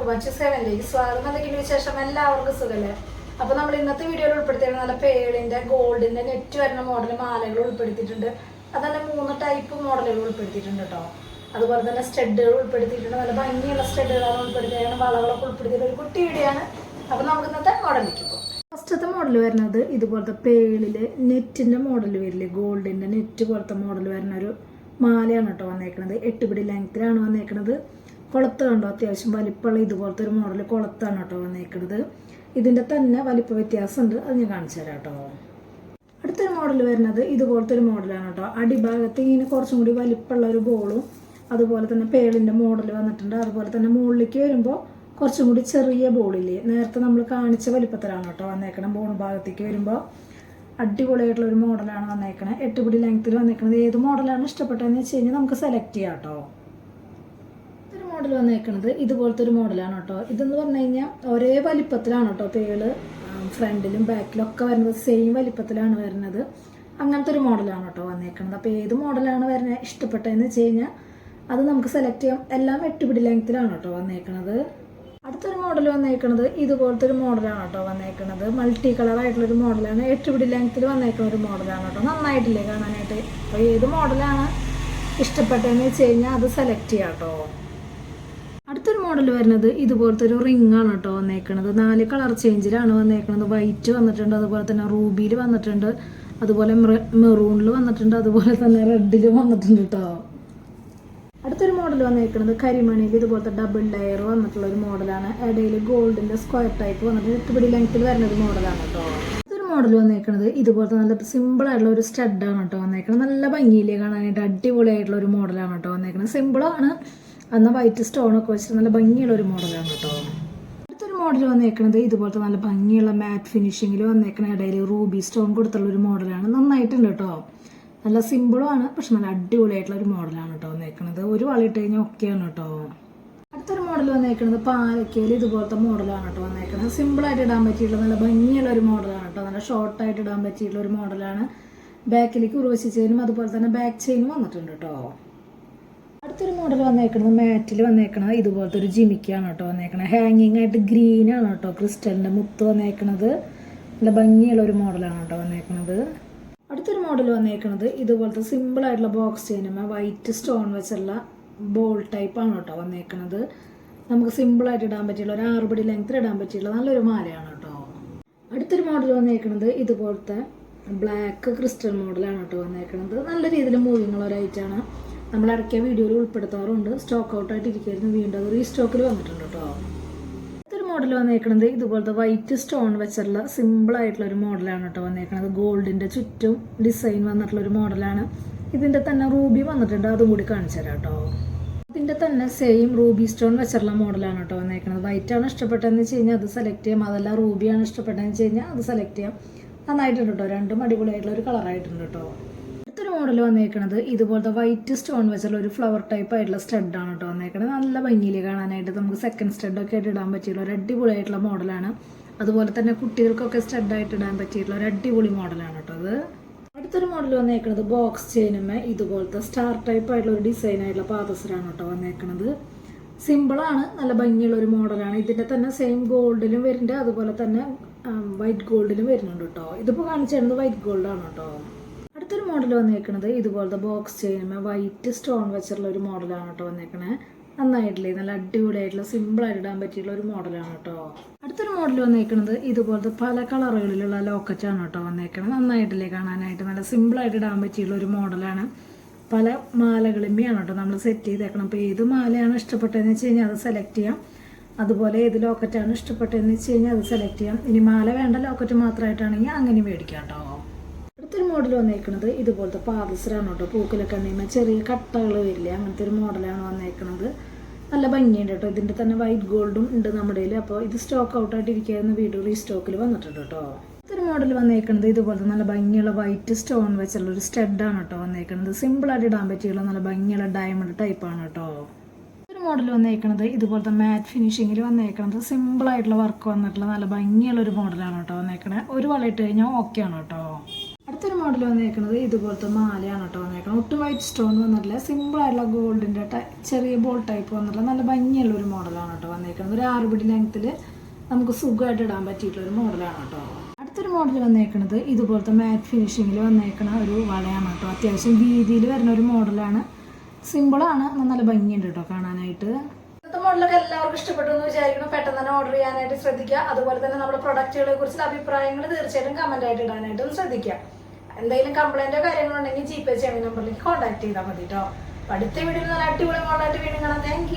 എല്ലാവർക്കും മറ്റു സേവനിലേക്ക് സ്വാഗതം എന്തെങ്കിലും വിശേഷം? എല്ലാവർക്കും സുഖമല്ലേ അപ്പൊ നമ്മൾ ഇന്നത്തെ വീഡിയോയിൽ ഉൾപ്പെടുത്തിയത് നല്ല പേളിന്റെ ഗോൾഡിന്റെ നെറ്റ് വരുന്ന മോഡൽ മാലകൾ ഉൾപ്പെടുത്തിയിട്ടുണ്ട്. അതന്നെ മൂന്ന് ടൈപ്പ് മോഡലുകൾ ഉൾപ്പെടുത്തിയിട്ടുണ്ട് കേട്ടോ അതുപോലെ തന്നെ സ്റ്റഡുകൾ ഉൾപ്പെടുത്തിയിട്ടുണ്ട്. നല്ല ഭംഗിയുള്ള സ്റ്റഡുകളാണ് ഉൾപ്പെടുത്തിയത് വളകളൊക്കെ ഉൾപ്പെടുത്തിയ ഒരു കുട്ടി വീഡിയോയാണ് അപ്പോൾ അപ്പൊ നമുക്ക് ഇന്നത്തെ മോഡലിലേക്ക് പോകും ഫസ്റ്റത്തെ മോഡൽ വരുന്നത് ഇതുപോലത്തെ പേളിൽ നെറ്റിന്റെ മോഡൽ വരില്ലേ? ഗോൾഡിന്റെ നെറ്റ് പോലത്തെ മോഡൽ വരുന്ന ഒരു മാലയാണ് കേട്ടോ വന്നേക്കണത്. എട്ട് പിടി ലെങ്ത്തിലാണ് വന്നേക്കണത്. കുളത്ത് കണ്ടോ? അത്യാവശ്യം വലിപ്പമുള്ള ഇതുപോലത്തെ ഒരു മോഡൽ കുളത്താണ് കേട്ടോ വന്നേക്കുന്നത് ഇതിന്റെ തന്നെ വലിപ്പ വ്യത്യാസമുണ്ട്. അത് ഞാൻ കാണിച്ചു തരാം കേട്ടോ. അടുത്തൊരു മോഡൽ വരുന്നത് ഇതുപോലത്തെ ഒരു മോഡലാണ് കേട്ടോ. അടിഭാഗത്ത് ഇങ്ങനെ കുറച്ചും കൂടി വലിപ്പമുള്ള ഒരു ബോളും അതുപോലെ തന്നെ പേളിന്റെ മോഡൽ വന്നിട്ടുണ്ട്. അതുപോലെ തന്നെ മുകളിലേക്ക് വരുമ്പോൾ കുറച്ചും കൂടി ചെറിയ ബോളില്ലേ നേരത്തെ നമ്മൾ കാണിച്ച വലിപ്പത്തിലാണ് കേട്ടോ വന്നേക്കണം ബോൾ ഭാഗത്തേക്ക് വരുമ്പോൾ അടിപൊളിയായിട്ടുള്ള ഒരു മോഡലാണ് വന്നേക്കണത്. എട്ട് പിടി ലെങ്ത്തിൽ വന്നേക്കണത്. ഏത് മോഡലാണ് ഇഷ്ടപ്പെട്ടതെന്ന് വെച്ച് കഴിഞ്ഞാൽ നമുക്ക് സെലക്ട് ചെയ്യാം കേട്ടോ. മോഡൽ വന്നേക്കണത് ഇതുപോലത്തെ ഒരു മോഡലാണ് കേട്ടോ ഇതെന്ന് പറഞ്ഞു കഴിഞ്ഞാൽ ഒരേ വലിപ്പത്തിലാണ് കേട്ടോ പേൾ. ഫ്രണ്ടിലും ബാക്കിലും ഒക്കെ വരുന്നത് സെയിം വലിപ്പത്തിലാണ് വരുന്നത്. അങ്ങനത്തെ ഒരു മോഡലാണ് കേട്ടോ വന്നേക്കണത്. അപ്പോൾ ഏത് മോഡലാണ് വരുന്നത് ഇഷ്ടപ്പെട്ടതെന്ന് വെച്ച് കഴിഞ്ഞാൽ അത് നമുക്ക് സെലക്ട് ചെയ്യാം. എല്ലാം എട്ട് പിടി ലെങ്ത്തിലാണ് കേട്ടോ വന്നേക്കണത്. അടുത്തൊരു മോഡൽ വന്നേക്കണത് ഇതുപോലത്തെ ഒരു മോഡലാണ് കേട്ടോ വന്നേക്കണത്. മൾട്ടി കളർ ആയിട്ടുള്ള ഒരു മോഡലാണ് എട്ട് പിടി ലെങ്ത്തിൽ വന്നേക്കുന്ന ഒരു മോഡലാണ് കേട്ടോ നന്നായിട്ടില്ലേ കാണാനായിട്ട്? അപ്പോൾ ഏത് മോഡലാണ് ഇഷ്ടപ്പെട്ടതെന്ന് വെച്ച് കഴിഞ്ഞാൽ അത് സെലക്ട് ചെയ്യാം കേട്ടോ അടുത്തൊരു മോഡൽ വരുന്നത് ഇതുപോലത്തെ ഒരു റിംഗ് ആണ് കേട്ടോ വന്നേക്കണത്. നാല് കളർ ചേഞ്ചിലാണ് വന്നേക്കണത്. വൈറ്റ് വന്നിട്ടുണ്ട് അതുപോലെ തന്നെ റൂബിയിൽ വന്നിട്ടുണ്ട് അതുപോലെ മെറൂണിൽ വന്നിട്ടുണ്ട് അതുപോലെ തന്നെ റെഡിൽ വന്നിട്ടുണ്ട് കേട്ടോ അടുത്തൊരു മോഡൽ വന്നേക്കുന്നത് കരിമണിയിൽ ഇതുപോലത്തെ ഡബിൾ ലെയർ വന്നിട്ടുള്ള ഒരു മോഡലാണ് ഇടയിൽ ഗോൾഡിന്റെ സ്ക്വയർ ടൈപ്പ് വന്നിട്ട് എട്ടുപിടി ലെങ്ത്തിൽ വരുന്ന ഒരു മോഡലാണ് കേട്ടോ അടുത്തൊരു മോഡൽ വന്നേക്കുന്നത് ഇതുപോലത്തെ നല്ല സിമ്പിൾ ആയിട്ടുള്ള ഒരു സ്റ്റഡ് ആണ് കേട്ടോ വന്നേക്കുന്നത് നല്ല ഭംഗിയിലേ കാണാനായിട്ട്? അടിപൊളിയായിട്ടുള്ള ഒരു മോഡലാണ് കേട്ടോ വന്നേക്കുന്നത് സിമ്പിളാണ് എന്നാൽ വൈറ്റ് സ്റ്റോണൊക്കെ വെച്ചിട്ട് നല്ല ഭംഗിയുള്ള ഒരു മോഡലാണ് കേട്ടോ. അടുത്തൊരു മോഡൽ വന്നേക്കുന്നത് ഇതുപോലത്തെ നല്ല ഭംഗിയുള്ള മാറ്റ് ഫിനിഷിങ്ങിൽ വന്നേക്കണ ഇടയിൽ റൂബി സ്റ്റോൺ കൊടുത്തുള്ള ഒരു മോഡലാണ് നന്നായിട്ടുണ്ട് കേട്ടോ. നല്ല സിമ്പിളുമാണ് പക്ഷെ നല്ല അടിപൊളിയായിട്ടുള്ള ഒരു മോഡലാണ് കേട്ടോ വന്നേക്കണത്. ഒരു വളയിട്ട് കഴിഞ്ഞാൽ ഒക്കെയാണ് കേട്ടോ. അടുത്തൊരു മോഡൽ വന്നേക്കുന്നത് പാലക്കയിൽ ഇതുപോലത്തെ മോഡലാണ് കേട്ടോ വന്നേക്കുന്നത് സിമ്പിളായിട്ട് ഇടാൻ പറ്റിയിട്ടുള്ള നല്ല ഭംഗിയുള്ള ഒരു മോഡലാണ് കേട്ടോ. നല്ല ഷോർട്ടായിട്ട് ഇടാൻ പറ്റിയിട്ടുള്ള ഒരു മോഡലാണ് ബാക്കിലേക്ക് ഉറവശി ചെയിനും അതുപോലെ തന്നെ ബാക്ക് ചെയിനും വന്നിട്ടുണ്ട് കേട്ടോ. അടുത്തൊരു മോഡൽ വന്നേക്കുന്നത് മാറ്റിൽ വന്നേക്കണത് ഇതുപോലത്തെ ഒരു ജിമിക്കാണ് കേട്ടോ വന്നേക്കണത്. ഹാങ്ങിങ് ആയിട്ട് ഗ്രീൻ ആണ് കേട്ടോ ക്രിസ്റ്റലിന്റെ മുത്ത് വന്നേക്കണത്. നല്ല ഭംഗിയുള്ള ഒരു മോഡലാണ് കേട്ടോ വന്നേക്കണത്. അടുത്തൊരു മോഡൽ വന്നേക്കണത് ഇതുപോലത്തെ സിമ്പിൾ ആയിട്ടുള്ള ബോക്സ് ചെയ്യുന്ന വൈറ്റ് സ്റ്റോൺ വെച്ചുള്ള ബോൾ ടൈപ്പാണ് കേട്ടോ വന്നേക്കണത്. നമുക്ക് സിമ്പിളായിട്ട് ഇടാൻ പറ്റിയുള്ള ഒരു ആറുപടി ലെങ്ത്തിൽ ഇടാൻ പറ്റിയുള്ള നല്ലൊരു മാലയാണ് കേട്ടോ. അടുത്തൊരു മോഡൽ വന്നേക്കണത് ഇതുപോലത്തെ ബ്ലാക്ക് ക്രിസ്റ്റൽ മോഡലാണ് കേട്ടോ വന്നേക്കണത്. നല്ല രീതിയിൽ മൂവിങ്ങുള്ള ഒരു ഐറ്റാണ് നമ്മൾ ഇറക്കിയ വീഡിയോയിൽ ഉൾപ്പെടുത്താറുണ്ട്. സ്റ്റോക്ക് ഔട്ട് ആയിട്ട് ഇരിക്കുന്നു വീണ്ടും അത് റീസ്റ്റോക്കിൽ വന്നിട്ടുണ്ട് കേട്ടോ അടുത്തൊരു മോഡൽ വന്നേക്കണത് ഇതുപോലത്തെ വൈറ്റ് സ്റ്റോൺ വെച്ചുള്ള സിമ്പിൾ ആയിട്ടുള്ള ഒരു മോഡലാണ് കേട്ടോ വന്നേക്കണത്. ഗോൾഡിന്റെ ചുറ്റും ഡിസൈൻ വന്നിട്ടുള്ള ഒരു മോഡലാണ് ഇതിന്റെ തന്നെ റൂബി വന്നിട്ടുണ്ട്. അതും കൂടി കാണിച്ചു തരാം കേട്ടോ ഇതിന്റെ തന്നെ സെയിം റൂബി സ്റ്റോൺ വെച്ചുള്ള മോഡലാണ് കേട്ടോ വന്നേക്കണത്. വൈറ്റ് ആണ് ഇഷ്ടപ്പെട്ടതെന്ന് വെച്ച് കഴിഞ്ഞാൽ അത് സെലക്ട് ചെയ്യാം. അതല്ല റൂബിയാണ് ഇഷ്ടപ്പെട്ടതെന്ന് വെച്ച് കഴിഞ്ഞാൽ അത് സെലക്ട് ചെയ്യാം. നന്നായിട്ടുണ്ട് കേട്ടോ രണ്ടും അടിപൊളിയായിട്ടുള്ള ഒരു കളറായിട്ടുണ്ട് കേട്ടോ മോഡൽ വന്നേക്കണത് ഇതുപോലത്തെ വൈറ്റ് സ്റ്റോൺ വെച്ചുള്ള ഒരു ഫ്ലവർ ടൈപ്പ് ആയിട്ടുള്ള സ്റ്റഡാണ് കേട്ടോ വന്നേക്കണത്. നല്ല ഭംഗിയിൽ കാണാനായിട്ട് നമുക്ക് സെക്കൻഡ് സ്റ്റഡൊക്കെ ആയിട്ട് ഇടാൻ പറ്റിയുള്ള ഒരു അടിപൊളിയായിട്ടുള്ള മോഡലാണ് അതുപോലെ തന്നെ കുട്ടികൾക്കൊക്കെ സ്റ്റഡായിട്ട് ഇടാൻ പറ്റിയിട്ടുള്ള ഒരു അടിപൊളി മോഡലാണ് കേട്ടോ അത്. അടുത്തൊരു മോഡൽ വന്നേക്കുന്നത് ബോക്സ് ചെയിനുമേ ഇതുപോലത്തെ സ്റ്റാർ ടൈപ്പ് ആയിട്ടുള്ള ഒരു ഡിസൈൻ ആയിട്ടുള്ള പാദസരാണ് കേട്ടോ വന്നേക്കണത്. സിമ്പിളാണ് നല്ല ഭംഗിയുള്ള ഒരു മോഡലാണ് ഇതിന്റെ തന്നെ സെയിം ഗോൾഡിലും വരുന്നുണ്ട്. അതുപോലെ തന്നെ വൈറ്റ് ഗോൾഡിലും വരുന്നുണ്ട് കേട്ടോ ഇതിപ്പോൾ കാണിച്ചിരുന്നത് വൈറ്റ് ഗോൾഡാണ് കേട്ടോ അടുത്തൊരു മോഡൽ വന്നേക്കണത് ഇതുപോലത്തെ ബോക്സ് ചെയ്യുന്ന വൈറ്റ് സ്റ്റോൺ വെച്ചിട്ടുള്ള ഒരു മോഡലാണ് കേട്ടോ വന്നേക്കണേ. നന്നായിട്ടില്ലേ? നല്ല അടിപൊളിയായിട്ടുള്ള സിമ്പിൾ ആയിട്ട് ഇടാൻ പറ്റിയിട്ടുള്ള ഒരു മോഡലാണ് കേട്ടോ അടുത്തൊരു മോഡൽ വന്നേക്കണത് ഇതുപോലത്തെ പല കളറുകളിലുള്ള ലോക്കറ്റാണ് കേട്ടോ വന്നേക്കണത് നന്നായിട്ടില്ലേ കാണാനായിട്ട്? നല്ല സിമ്പിൾ ആയിട്ട് ഇടാൻ പറ്റിയുള്ള ഒരു മോഡലാണ് പല മാലകളിന്മയാണ് കേട്ടോ നമ്മൾ സെറ്റ് ചെയ്തേക്കണം. അപ്പോൾ ഏത് മാലയാണ് ഇഷ്ടപ്പെട്ടതെന്ന് വെച്ച് കഴിഞ്ഞാൽ അത് സെലക്ട് ചെയ്യാം. അതുപോലെ ഏത് ലോക്കറ്റാണ് ഇഷ്ടപ്പെട്ടതെന്ന് വെച്ച് കഴിഞ്ഞാൽ അത് സെലക്ട് ചെയ്യാം. ഇനി മാല വേണ്ട ലോക്കറ്റ് മാത്രമായിട്ടാണെങ്കിൽ അങ്ങനെ മേടിക്കാം കേട്ടോ മോഡൽ വന്നേക്കണത് ഇതുപോലത്തെ പാദസരാണ് കേട്ടോ. പൂക്കിലൊക്കെ ഉണ്ടെങ്കിൽ ചെറിയ കട്ടകൾ വരില്ലേ അങ്ങനത്തെ ഒരു മോഡലാണ് വന്നേക്കുന്നത് നല്ല ഭംഗിയുണ്ട് കേട്ടോ. ഇതിന്റെ തന്നെ വൈറ്റ് ഗോൾഡും ഉണ്ട് നമ്മുടെ കയ്യിൽ അപ്പോൾ ഇത് സ്റ്റോക്ക് ഔട്ട് ആയിട്ട് വീഡിയോ ഈ സ്റ്റോക്കിൽ വന്നിട്ടുണ്ട് കേട്ടോ. ഇത്തരം മോഡൽ വന്നേക്കുന്നത് ഇതുപോലത്തെ നല്ല ഭംഗിയുള്ള വൈറ്റ് സ്റ്റോൺ വെച്ചുള്ള ഒരു സ്റ്റെഡാണ് കേട്ടോ സിമ്പിൾ സിമ്പിളായിട്ട് ഇടാൻ പറ്റിയുള്ള നല്ല ഭംഗിയുള്ള ഡയമണ്ട് ടൈപ്പാണ് കേട്ടോ. ഒരു മോഡൽ വന്നേക്കുന്നത് ഇതുപോലത്തെ മാറ്റ് ഫിനിഷിങ്ങിൽ വന്നേക്കുന്നത് സിമ്പിൾ ആയിട്ടുള്ള വർക്ക് വന്നിട്ടുള്ള നല്ല ഭംഗിയുള്ള ഒരു മോഡലാണ് കേട്ടോ വന്നേക്കണേ ഒരു വളയിട്ട് കഴിഞ്ഞാൽ ഓക്കെ ആണ് കേട്ടോ. അടുത്തൊരു മോഡൽ വന്നേക്കുന്നത് ഇതുപോലത്തെ മാലയാണ് കേട്ടോ വന്നേക്കുന്നത് ഒട്ടും വൈറ്റ് സ്റ്റോൺ വന്നിട്ടില്ല. സിമ്പിൾ ആയിട്ടുള്ള ഗോൾഡിന്റെ ചെറിയ ബോൾ ടൈപ്പ് വന്നിട്ടുള്ള നല്ല ഭംഗിയുള്ള ഒരു മോഡലാണ് കേട്ടോ വന്നേക്കുന്നത് ഒരു ആറുപിടി ലെങ്ത്തിൽ നമുക്ക് സുഖമായിട്ട് ഇടാൻ പറ്റിയിട്ടുള്ള ഒരു മോഡലാണ് കേട്ടോ. അടുത്തൊരു മോഡൽ വന്നേക്കുന്നത് ഇതുപോലത്തെ മാറ്റ് ഫിനിഷിങ്ങിൽ വന്നേക്കുന്ന ഒരു വളയാണ് കേട്ടോ. അത്യാവശ്യം വീതിയിൽ വരുന്ന ഒരു മോഡലാണ് സിമ്പിളാണ് നല്ല ഭംഗിയുണ്ട് കേട്ടോ കാണാനായിട്ട്. മോഡലൊക്കെ എല്ലാവർക്കും ഇഷ്ടപ്പെട്ടു എന്ന് വിചാരിക്കുന്നു. പെട്ടെന്ന് തന്നെ ഓർഡർ ചെയ്യാനായിട്ട് ശ്രദ്ധിക്കുക. അതുപോലെ തന്നെ നമ്മുടെ പ്രൊഡക്റ്റുകളെ കുറിച്ചുള്ള അഭിപ്രായങ്ങൾ തീർച്ചയായിട്ടും കമന്റ് ആയിട്ട് ഇടാനായിട്ടും ശ്രദ്ധിക്കുക. എന്തെങ്കിലും കംപ്ലൈന്റോ കാര്യങ്ങളോ ഉണ്ടെങ്കിൽ ജി പേ ചെയ്യാൻ നമ്പറിലേക്ക് കോൺടാക്ട് ചെയ്താൽ മതി കേട്ടോ അടുത്ത വീഡിയോയിൽ നല്ല അടിപൊളി കോൺടാക്ട് വീണ്ടും കാണാം താങ്ക്